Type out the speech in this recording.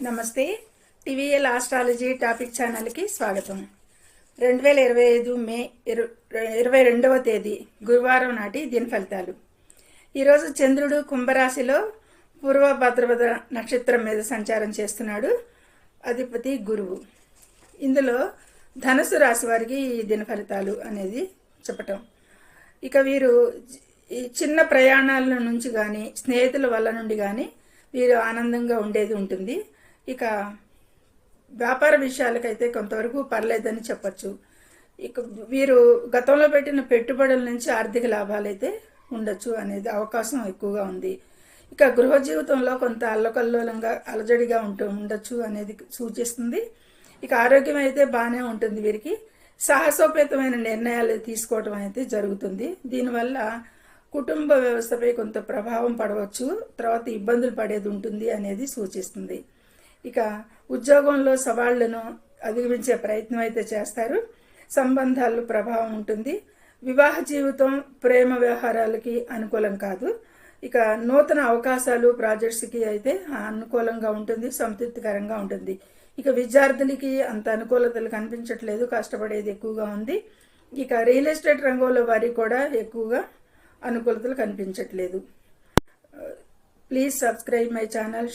నమస్తే. TVL astrology topic ఛానల్కి స్వాగతం. రెండు వేల ఇరవై ఐదు మే ఇరు ఇరవై రెండవ తేదీ గురువారం నాటి దీని ఫలితాలు ఈరోజు చంద్రుడు కుంభరాశిలో పూర్వ భద్రపద నక్షత్రం మీద సంచారం చేస్తున్నాడు అధిపతి గురువు. ఇందులో ధనుసు రాశి వారికి ఈ దిన ఫలితాలు అనేది చెప్పటం. ఇక వీరు ఈ చిన్న ప్రయాణాల నుంచి కానీ స్నేహితుల వల్ల నుండి కానీ వీరు ఆనందంగా ఉండేది ఉంటుంది. ఇక వ్యాపార విషయాలకైతే కొంతవరకు పర్లేదని చెప్పచ్చు. ఇక వీరు గతంలో పెట్టిన పెట్టుబడుల నుంచి ఆర్థిక లాభాలైతే ఉండొచ్చు అనేది అవకాశం ఎక్కువగా ఉంది. ఇక గృహ జీవితంలో కొంత అల్లకల్లోలంగా అలజడిగా ఉంటూ ఉండొచ్చు అనేది సూచిస్తుంది. ఇక ఆరోగ్యం అయితే బాగానే ఉంటుంది వీరికి. సాహసోపేతమైన నిర్ణయాలు తీసుకోవడం అయితే జరుగుతుంది. దీనివల్ల కుటుంబ వ్యవస్థపై కొంత ప్రభావం పడవచ్చు. తర్వాత ఇబ్బందులు పడేది ఉంటుంది అనేది సూచిస్తుంది. ఇక ఉద్యోగంలో సవాళ్ళను అధిగమించే ప్రయత్నం అయితే చేస్తారు. సంబంధాలు ప్రభావం ఉంటుంది. వివాహ జీవితం ప్రేమ వ్యవహారాలకి అనుకూలం కాదు. ఇక నూతన అవకాశాలు ప్రాజెక్ట్స్కి అయితే అనుకూలంగా ఉంటుంది సంతృప్తికరంగా ఉంటుంది. ఇక విద్యార్థులకి అంత అనుకూలతలు కనిపించట్లేదు కష్టపడేది ఎక్కువగా ఉంది. ఇక రియల్ ఎస్టేట్ రంగంలో వారికి కూడా ఎక్కువగా అనుకూలతలు కనిపించట్లేదు. Please subscribe my channel.